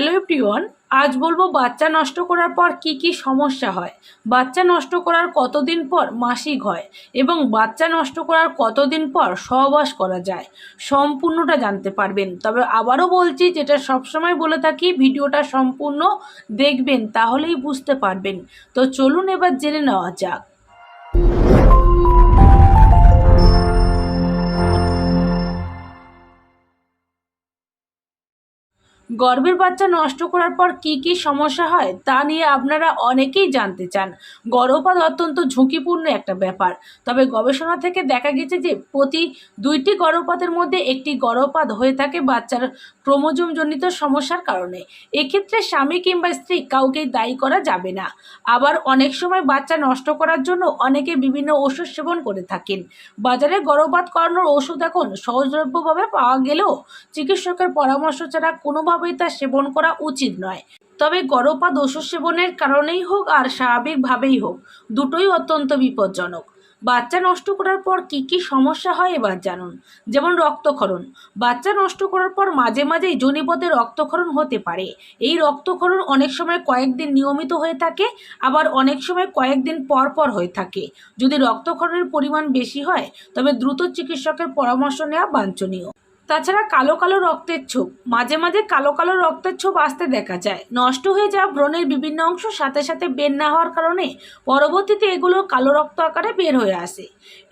Hello everyone, আজ বলব বাচ্চা নষ্ট করার পর কি কি সমস্যা হয়। বাচ্চা নষ্ট করার কতদিন পর মাসিক হয় এবং বাচ্চা নষ্ট করার কতদিন পর সহবাস করা যায়, সম্পূর্ণটা জানতে পারবেন। তবে আবারও বলছি, যেটা সবসময় বলে থাকি, ভিডিওটা সম্পূর্ণ দেখবেন, তাহলেই বুঝতে পারবেন। তো চলুন এবার জেনে নেওয়া যাক। গর্ভের বাচ্চা নষ্ট করার পর কি কি সমস্যা হয় তা নিয়ে আপনারা অনেকেই জানতে চান। গর্ভপাত অত্যন্ত ঝুঁকিপূর্ণ একটা ব্যাপার। তবে গবেষণা থেকে দেখা গেছে যে প্রতি দুইটি গর্ভপাতের মধ্যে একটি গর্ভপাত হয়ে থাকে বাচ্চার ক্রোমোজোমজনিত সমস্যার কারণে। এক্ষেত্রে স্বামী কিংবা স্ত্রী কাউকেই দায়ী করা যাবে না। আবার অনেক সময় বাচ্চা নষ্ট করার জন্য অনেকে বিভিন্ন ওষুধ সেবন করে থাকেন। বাজারে গর্ভপাত করানোর ওষুধ এখন সহজলভ্যভাবে পাওয়া গেলেও চিকিৎসকের পরামর্শ ছাড়া কোনোভাবেই তা সেবন করা উচিত নয়। তবে গর্ভপাত ওষুধ সেবনের কারণেই হোক আর স্বাভাবিকভাবেই হোক, দুটোই অত্যন্ত বিপজ্জনক। বাচ্চা নষ্ট করার পর কি কি সমস্যা হয় এবার জানুন। যেমন রক্তক্ষরণ। বাচ্চা নষ্ট করার পর মাঝে মাঝেই জনিপথে রক্তক্ষরণ হতে পারে। এই রক্তক্ষরণ অনেক সময় কয়েকদিন নিয়মিত হয়ে থাকে, আবার অনেক সময় কয়েকদিন পর পর হয়ে থাকে। যদি রক্তক্ষরণের পরিমাণ বেশি হয়, তবে দ্রুত চিকিৎসকের পরামর্শ নেওয়া বাঞ্ছনীয়। তাছাড়া কালো কালো রক্তের ছোপ, মাঝে মাঝে কালো কালো রক্তের ছোপ আসতে দেখা যায়। নষ্ট হয়ে যাওয়া ব্রণের বিভিন্ন অংশ সাথে সাথে বের না হওয়ার কারণে পরবর্তীতে এগুলো কালো রক্ত আকারে বের হয়ে আসে।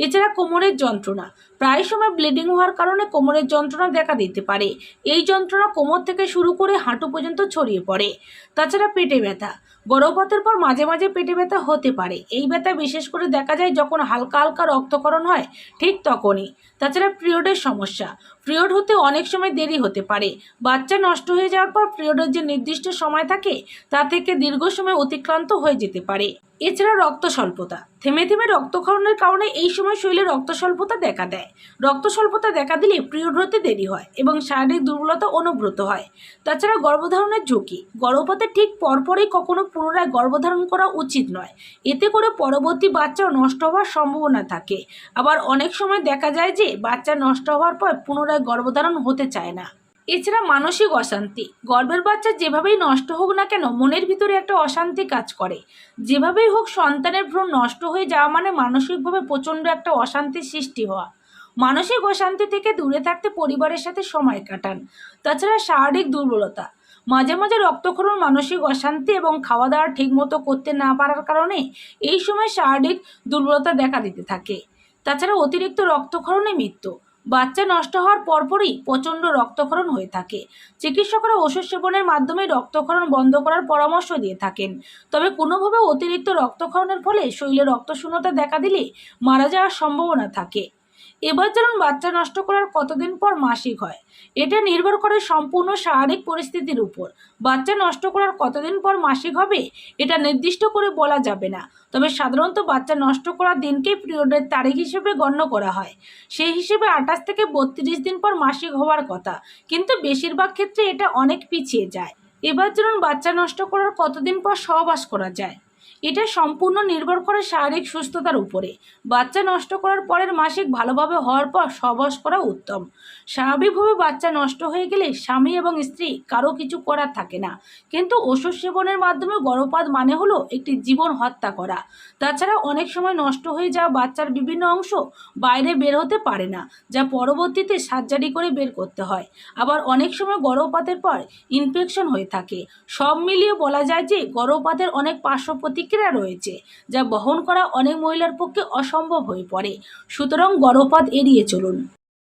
এছাড়া কোমরের যন্ত্রণা, প্রায় সময় ব্লিডিং হওয়ার কারণে কোমরের যন্ত্রণা দেখা দিতে পারে। এই যন্ত্রণা কোমর থেকে শুরু করে হাঁটু পর্যন্ত ছড়িয়ে পড়ে। তাছাড়া পেটে ব্যথা, গর্ভপাতের পর মাঝে মাঝে পেটে ব্যথা হতে পারে। এই ব্যথা বিশেষ করে দেখা যায় যখন হালকা হালকা রক্তকরণ হয়, ঠিক তখনই। তাছাড়া পিরিয়ডের সমস্যা পিরিয়ড হতে অনেক সময় দেরি হতে পারে। বাচ্চা নষ্ট হয়ে যাওয়ার পর পিরিয়ডের যে নির্দিষ্ট সময় থাকে, তা থেকে দীর্ঘ সময় অতিক্রান্ত হয়ে যেতে পারে। এছাড়া রক্ত স্বল্পতা। থেমে থেমে রক্তক্ষরণের কারণে এই সময় শরীরে রক্ত স্বল্পতা দেখা দেয়। রক্ত স্বল্পতা দেখা দিলে পিরিয়ড হতে দেরি হয় এবং শারীরিক দুর্বলতা অনুব্রত হয়। তাছাড়া গর্ভধারণের ঝুঁকি। গর্ভপাতের ঠিক পরপরই কখনো পুনরায় গর্ভধারণ করা উচিত নয়। এতে করে পরবর্তী বাচ্চা নষ্ট হওয়ার সম্ভাবনা থাকে। আবার অনেক সময় দেখা যায় যে বাচ্চা নষ্ট হওয়ার পর পুনরায় গর্ভধারণ হতে চায় না। এছাড়া মানসিক অশান্তি। গর্ভের বাচ্চা যেভাবেই নষ্ট হোক না কেন, মনের ভিতরে একটা অশান্তি কাজ করে। যেভাবেই হোক, সন্তানের ভ্রণ নষ্ট হয়ে যাওয়া মানে মানসিকভাবে প্রচণ্ড একটা অশান্তির সৃষ্টি হওয়া। মানসিক অশান্তি থেকে দূরে থাকতে পরিবারের সাথে সময় কাটান। তাছাড়া শারীরিক দুর্বলতা। মাঝে মাঝে রক্তক্ষরণ, মানসিক অশান্তি এবং খাওয়া দাওয়া ঠিকমতো করতে না পারার কারণে এই সময় শারীরিক দুর্বলতা দেখা দিতে থাকে। তাছাড়া অতিরিক্ত রক্তক্ষরণে মৃত্যু। বাচ্চা নষ্ট হওয়ার পরপরই প্রচণ্ড রক্তক্ষরণ হয়ে থাকে। চিকিৎসকরা ওষুধ সেবনের মাধ্যমে রক্তক্ষরণ বন্ধ করার পরামর্শ দিয়ে থাকেন। তবে কোনোভাবে অতিরিক্ত রক্তক্ষরণের ফলে শরীরে রক্তশূন্যতা দেখা দিলে মারা যাওয়ার সম্ভাবনা থাকে। এবার যেমন বাচ্চা নষ্ট করার কতদিন পর মাসিক হয়। এটা নির্ভর করে সম্পূর্ণ শারীরিক পরিস্থিতির উপর। বাচ্চা নষ্ট করার কতদিন পর মাসিক হবে, এটা নির্দিষ্ট করে বলা যাবে না। তবে সাধারণত বাচ্চা নষ্ট করার দিনকেই পিরিয়ডের তারিখ হিসেবে গণ্য করা হয়। সেই হিসেবে আঠাশ থেকে বত্রিশ দিন পর মাসিক হওয়ার কথা। কিন্তু বেশিরভাগ ক্ষেত্রে এটা অনেক পিছিয়ে যায়। এবার যেমন বাচ্চা নষ্ট করার কতদিন পর সহবাস করা যায়। এটা সম্পূর্ণ নির্ভর করে শারীরিক সুস্থতার উপরে। বাচ্চা নষ্ট করার পরের মাসিক ভালোভাবে হওয়ার পর সহবাস করা উত্তম। স্বাভাবিকভাবে বাচ্চা নষ্ট হয়ে গেলে স্বামী এবং স্ত্রী কারও কিছু করার থাকে না। কিন্তু ওষুধ সেবনের মাধ্যমে গর্ভপাত মানে হলো একটি জীবন হত্যা করা। তাছাড়া অনেক সময় নষ্ট হয়ে যাওয়া বাচ্চার বিভিন্ন অংশ বাইরে বের হতে পারে না, যা পরবর্তীতে সার্জারি করে বের করতে হয়। আবার অনেক সময় গর্ভপাতের পর ইনফেকশন হয়ে থাকে। সব মিলিয়ে বলা যায় যে গর্ভপাতের অনেক পার্শ্ব প্রতিক্রিয়া রয়েছে, যা বহন করা অনেক মহিলার পক্ষে অসম্ভব হয়ে পড়ে। সুতরাং গর্ভপাত এড়িয়ে চলুন।